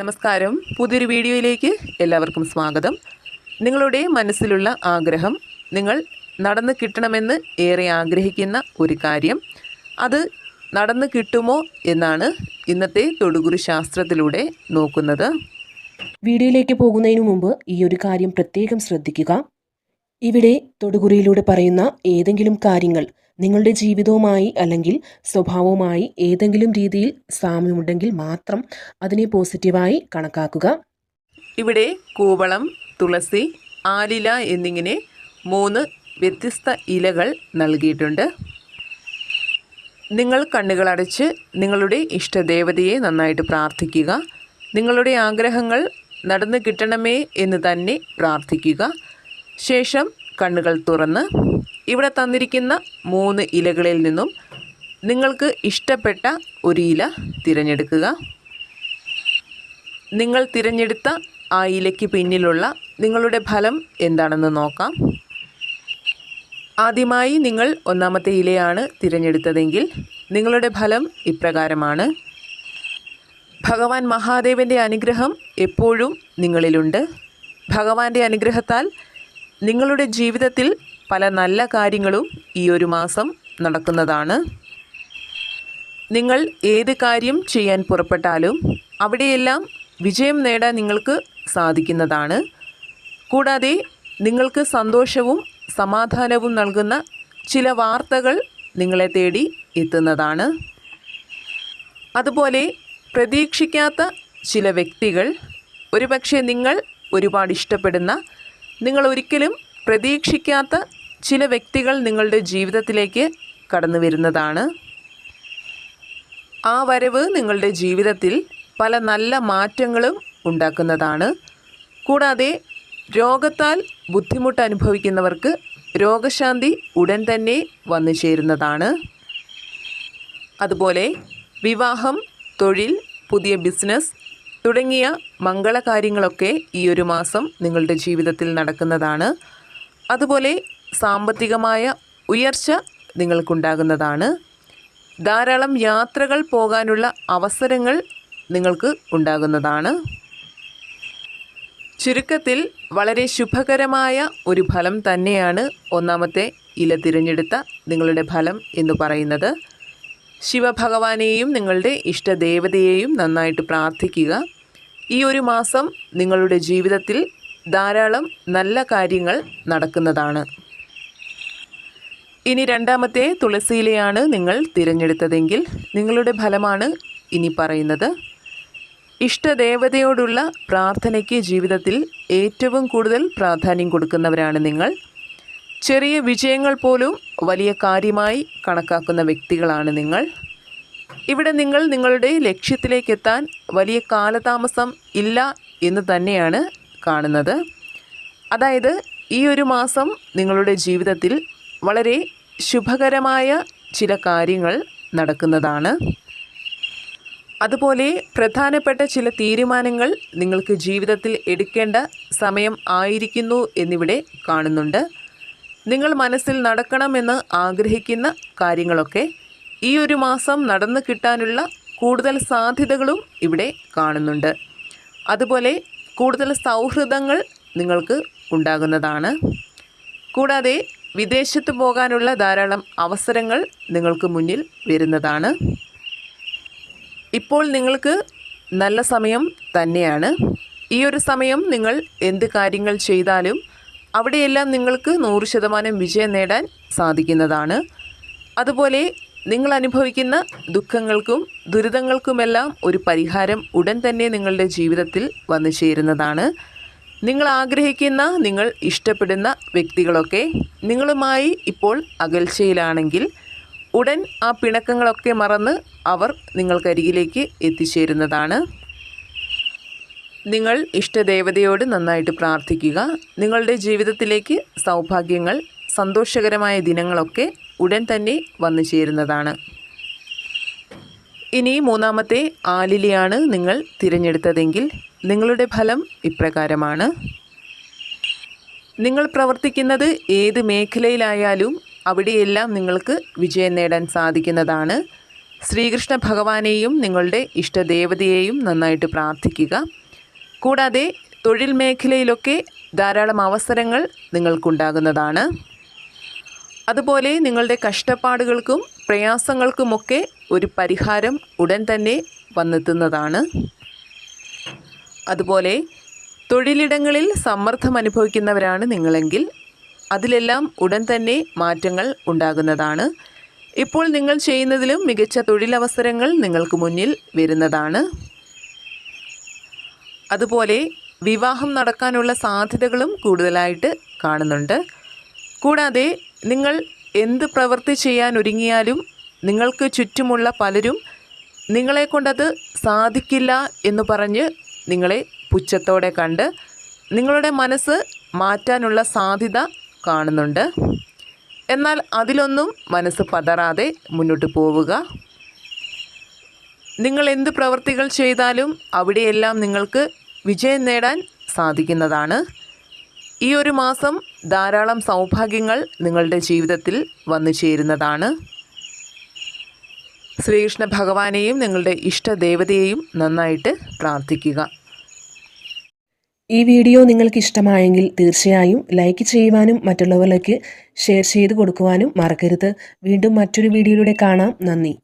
നമസ്കാരം. പുതിയൊരു വീഡിയോയിലേക്ക് എല്ലാവർക്കും സ്വാഗതം. നിങ്ങളുടെ മനസ്സിലുള്ള ആഗ്രഹം നിങ്ങൾ നടന്നു കിട്ടണമെന്ന് ഏറെ ആഗ്രഹിക്കുന്ന ഒരു കാര്യം. അത് നടന്നു കിട്ടുമോ എന്നാണ് ഇന്നത്തെ തൊടുകുറി ശാസ്ത്രത്തിലൂടെ നോക്കുന്നത്. വീഡിയോയിലേക്ക് പോകുന്നതിന് മുമ്പ് ഈ ഒരു കാര്യം പ്രത്യേകം ശ്രദ്ധിക്കുക. ഇവിടെ തൊടുകുറിയിലൂടെ പറയുന്ന ഏതെങ്കിലും കാര്യങ്ങൾ നിങ്ങളുടെ ജീവിതവുമായി അല്ലെങ്കിൽ സ്വഭാവവുമായി ഏതെങ്കിലും രീതിയിൽ സാമ്യമുണ്ടെങ്കിൽ മാത്രം അതിനെ പോസിറ്റീവായി കണക്കാക്കുക. ഇവിടെ കൂവളം തുളസി ആലില എന്നിങ്ങനെ മൂന്ന് വ്യത്യസ്ത ഇലകൾ നൽകിയിട്ടുണ്ട്. നിങ്ങൾ കണ്ണുകളടച്ച് നിങ്ങളുടെ ഇഷ്ടദേവതയെ നന്നായിട്ട് പ്രാർത്ഥിക്കുക. നിങ്ങളുടെ ആഗ്രഹങ്ങൾ നടന്നു കിട്ടണമേ എന്ന് തന്നെ പ്രാർത്ഥിക്കുക. ശേഷം കണ്ണുകൾ തുറന്ന് ഇവിടെ തന്നിരിക്കുന്ന മൂന്ന് ഇലകളിൽ നിന്നും നിങ്ങൾക്ക് ഇഷ്ടപ്പെട്ട ഒരു ഇല തിരഞ്ഞെടുക്കുക. നിങ്ങൾ തിരഞ്ഞെടുത്ത ആ ഇലയ്ക്ക് പിന്നിലുള്ള നിങ്ങളുടെ ഫലം എന്താണെന്ന് നോക്കാം. ആദ്യമായി നിങ്ങൾ ഒന്നാമത്തെ ഇലയാണ് തിരഞ്ഞെടുത്തതെങ്കിൽ നിങ്ങളുടെ ഫലം ഇപ്രകാരമാണ്. ഭഗവാൻ മഹാദേവന്റെ അനുഗ്രഹം എപ്പോഴും നിങ്ങളിലുണ്ട്. ഭഗവാന്റെ അനുഗ്രഹത്താൽ നിങ്ങളുടെ ജീവിതത്തിൽ പല നല്ല കാര്യങ്ങളും ഈ ഒരു മാസം നടക്കുന്നതാണ്. നിങ്ങൾ ഏത് കാര്യം ചെയ്യാൻ പുറപ്പെട്ടാലും അവിടെയെല്ലാം വിജയം നേടാൻ നിങ്ങൾക്ക് സാധിക്കുന്നതാണ്. കൂടാതെ നിങ്ങൾക്ക് സന്തോഷവും സമാധാനവും നൽകുന്ന ചില വാർത്തകൾ നിങ്ങളെ തേടി എത്തുന്നതാണ്. അതുപോലെ പ്രതീക്ഷിക്കാത്ത ചില വ്യക്തികൾ ഒരുപക്ഷെ നിങ്ങൾ ഒരുപാട് ഇഷ്ടപ്പെടുന്ന നിങ്ങൾ ഒരിക്കലും പ്രതീക്ഷിക്കാത്ത ചില വ്യക്തികൾ നിങ്ങളുടെ ജീവിതത്തിലേക്ക് കടന്നു വരുന്നതാണ്. ആ വരവ് നിങ്ങളുടെ ജീവിതത്തിൽ പല നല്ല മാറ്റങ്ങളും ഉണ്ടാക്കുന്നതാണ്. കൂടാതെ രോഗത്താൽ ബുദ്ധിമുട്ട് അനുഭവിക്കുന്നവർക്ക് രോഗശാന്തി ഉടൻ തന്നെ വന്നു ചേരുന്നതാണ്. അതുപോലെ വിവാഹം തൊഴിൽ പുതിയ ബിസിനസ് തുടങ്ങിയ മംഗളകാര്യങ്ങളൊക്കെ ഈ ഒരു മാസം നിങ്ങളുടെ ജീവിതത്തിൽ നടക്കുന്നതാണ്. അതുപോലെ സാമ്പത്തികമായ ഉയർച്ച നിങ്ങൾക്കുണ്ടാകുന്നതാണ്. ധാരാളം യാത്രകൾ പോകാനുള്ള അവസരങ്ങൾ നിങ്ങൾക്ക് ഉണ്ടാകുന്നതാണ്. ചുരുക്കത്തിൽ വളരെ ശുഭകരമായ ഒരു ഫലം തന്നെയാണ് ഒന്നാമത്തെ ഇല തിരഞ്ഞെടുത്ത നിങ്ങളുടെ ഫലം എന്ന് പറയുന്നത്. ശിവഭഗവാനെയും നിങ്ങളുടെ ഇഷ്ടദേവതയെയും നന്നായിട്ട് പ്രാർത്ഥിക്കുക. ഈ ഒരു മാസം നിങ്ങളുടെ ജീവിതത്തിൽ ധാരാളം നല്ല കാര്യങ്ങൾ നടക്കുന്നതാണ്. ഇനി രണ്ടാമത്തെ തുളസിയിലയാണ് നിങ്ങൾ തിരഞ്ഞെടുത്തതെങ്കിൽ നിങ്ങളുടെ ഫലമാണ് ഇനി പറയുന്നത്. ഇഷ്ടദേവതയോടുള്ള പ്രാർത്ഥനയ്ക്ക് ജീവിതത്തിൽ ഏറ്റവും കൂടുതൽ പ്രാധാന്യം കൊടുക്കുന്നവരാണ് നിങ്ങൾ. ചെറിയ വിജയങ്ങൾ പോലും വലിയ കാര്യമായി കണക്കാക്കുന്ന വ്യക്തികളാണ് നിങ്ങൾ. ഇവിടെ നിങ്ങൾ നിങ്ങളുടെ ലക്ഷ്യത്തിലേക്ക് എത്താൻ വലിയ കാലതാമസം ഇല്ല എന്ന് തന്നെയാണ് കാണുന്നത്. അതായത് ഈ ഒരു മാസം നിങ്ങളുടെ ജീവിതത്തിൽ വളരെ ശുഭകരമായ ചില കാര്യങ്ങൾ നടക്കുന്നതാണ്. അതുപോലെ പ്രധാനപ്പെട്ട ചില തീരുമാനങ്ങൾ നിങ്ങൾക്ക് ജീവിതത്തിൽ എടുക്കേണ്ട സമയം ആയിരിക്കുന്നു എന്നിവിടെ കാണുന്നുണ്ട്. നിങ്ങൾ മനസ്സിൽ നടക്കണമെന്ന് ആഗ്രഹിക്കുന്ന കാര്യങ്ങളൊക്കെ ഈ ഒരു മാസം നടന്നു കിട്ടാനുള്ള കൂടുതൽ സാധ്യതകളും ഇവിടെ കാണുന്നുണ്ട്. അതുപോലെ കൂടുതൽ സൗഹൃദങ്ങൾ നിങ്ങൾക്ക് ഉണ്ടാകുന്നതാണ്. കൂടാതെ വിദേശത്ത് പോകാനുള്ള ധാരാളം അവസരങ്ങൾ നിങ്ങൾക്ക് മുന്നിൽ വരുന്നതാണ്. ഇപ്പോൾ നിങ്ങൾക്ക് നല്ല സമയം തന്നെയാണ്. ഈ ഒരു സമയം നിങ്ങൾ എന്ത് കാര്യങ്ങൾ ചെയ്താലും അവിടെയെല്ലാം നിങ്ങൾക്ക് നൂറ് ശതമാനം വിജയം നേടാൻ സാധിക്കുന്നതാണ്. അതുപോലെ നിങ്ങൾ അനുഭവിക്കുന്ന ദുഃഖങ്ങൾക്കും ദുരിതങ്ങൾക്കുമെല്ലാം ഒരു പരിഹാരം ഉടൻ തന്നെ നിങ്ങളുടെ ജീവിതത്തിൽ വന്നു ചേരുന്നതാണ്. നിങ്ങൾ ആഗ്രഹിക്കുന്ന നിങ്ങൾ ഇഷ്ടപ്പെടുന്ന വ്യക്തികളൊക്കെ നിങ്ങളുമായി ഇപ്പോൾ അകൽച്ചയിലാണെങ്കിൽ ഉടൻ ആ പിണക്കങ്ങളൊക്കെ മറന്ന് അവർ നിങ്ങൾക്കരികിലേക്ക് എത്തിച്ചേരുന്നതാണ്. നിങ്ങൾ ഇഷ്ടദേവതയോട് നന്നായിട്ട് പ്രാർത്ഥിക്കുക. നിങ്ങളുടെ ജീവിതത്തിലേക്ക് സൗഭാഗ്യങ്ങൾ സന്തോഷകരമായ ദിനങ്ങളൊക്കെ ഉടൻ തന്നെ വന്നു ചേരുന്നതാണ്. ഇനി മൂന്നാമത്തെ ആലിലയാണ് നിങ്ങൾ തിരഞ്ഞെടുത്തതെങ്കിൽ നിങ്ങളുടെ ഫലം ഇപ്രകാരമാണ്. നിങ്ങൾ പ്രവർത്തിക്കുന്നത് ഏത് മേഖലയിലായാലും അവിടെയെല്ലാം നിങ്ങൾക്ക് വിജയം നേടാൻ സാധിക്കുന്നതാണ്. ശ്രീകൃഷ്ണ ഭഗവാനെയും നിങ്ങളുടെ ഇഷ്ടദേവതയെയും നന്നായിട്ട് പ്രാർത്ഥിക്കുക. കൂടാതെ തൊഴിൽ മേഖലയിലൊക്കെ ധാരാളം അവസരങ്ങൾ നിങ്ങൾക്കുണ്ടാകുന്നതാണ്. അതുപോലെ നിങ്ങളുടെ കഷ്ടപ്പാടുകൾക്കും പ്രയാസങ്ങൾക്കുമൊക്കെ ഒരു പരിഹാരം ഉടൻ തന്നെ വന്നെത്തുന്നതാണ്. അതുപോലെ തൊഴിലിടങ്ങളിൽ സമ്മർദ്ദം അനുഭവിക്കുന്നവരാണ് നിങ്ങളെങ്കിൽ അതിലെല്ലാം ഉടൻ തന്നെ മാറ്റങ്ങൾ ഉണ്ടാകുന്നതാണ്. ഇപ്പോൾ നിങ്ങൾ ചെയ്യുന്നതിലും മികച്ച തൊഴിലവസരങ്ങൾ നിങ്ങൾക്ക് മുന്നിൽ വരുന്നതാണ്. അതുപോലെ വിവാഹം നടക്കാനുള്ള സാധ്യതകളും കൂടുതലായിട്ട് കാണുന്നുണ്ട്. കൂടാതെ നിങ്ങൾ എന്ത് പ്രവൃത്തി ചെയ്യാൻ ഒരുങ്ങിയാലും നിങ്ങൾക്ക് ചുറ്റുമുള്ള പലരും നിങ്ങളെ കൊണ്ടത് സാധിക്കില്ല എന്ന് പറഞ്ഞ് നിങ്ങളെ പുച്ഛത്തോടെ കണ്ട് നിങ്ങളുടെ മനസ്സ് മാറ്റാനുള്ള സാധ്യത കാണുന്നുണ്ട്. എന്നാൽ അതിലൊന്നും മനസ്സ് പതറാതെ മുന്നോട്ട് പോവുക. നിങ്ങൾ എന്ത് പ്രവൃത്തികൾ ചെയ്താലും അവിടെയെല്ലാം നിങ്ങൾക്ക് വിജയം നേടാൻ സാധിക്കുന്നതാണ്. ഈ ഒരു മാസം ധാരാളം സൗഭാഗ്യങ്ങൾ നിങ്ങളുടെ ജീവിതത്തിൽ വന്നു ചേരുന്നതാണ്. ശ്രീകൃഷ്ണ ഭഗവാനെയും നിങ്ങളുടെ ഇഷ്ടദേവതയെയും നന്നായിട്ട് പ്രാർത്ഥിക്കുക. ഈ വീഡിയോ നിങ്ങൾക്ക് ഇഷ്ടമായെങ്കിൽ തീർച്ചയായും ലൈക്ക് ചെയ്യുവാനും മറ്റുള്ളവരിലേക്ക് ഷെയർ ചെയ്ത് കൊടുക്കുവാനും മറക്കരുത്. വീണ്ടും മറ്റൊരു വീഡിയോയിലൂടെ കാണാം. നന്ദി.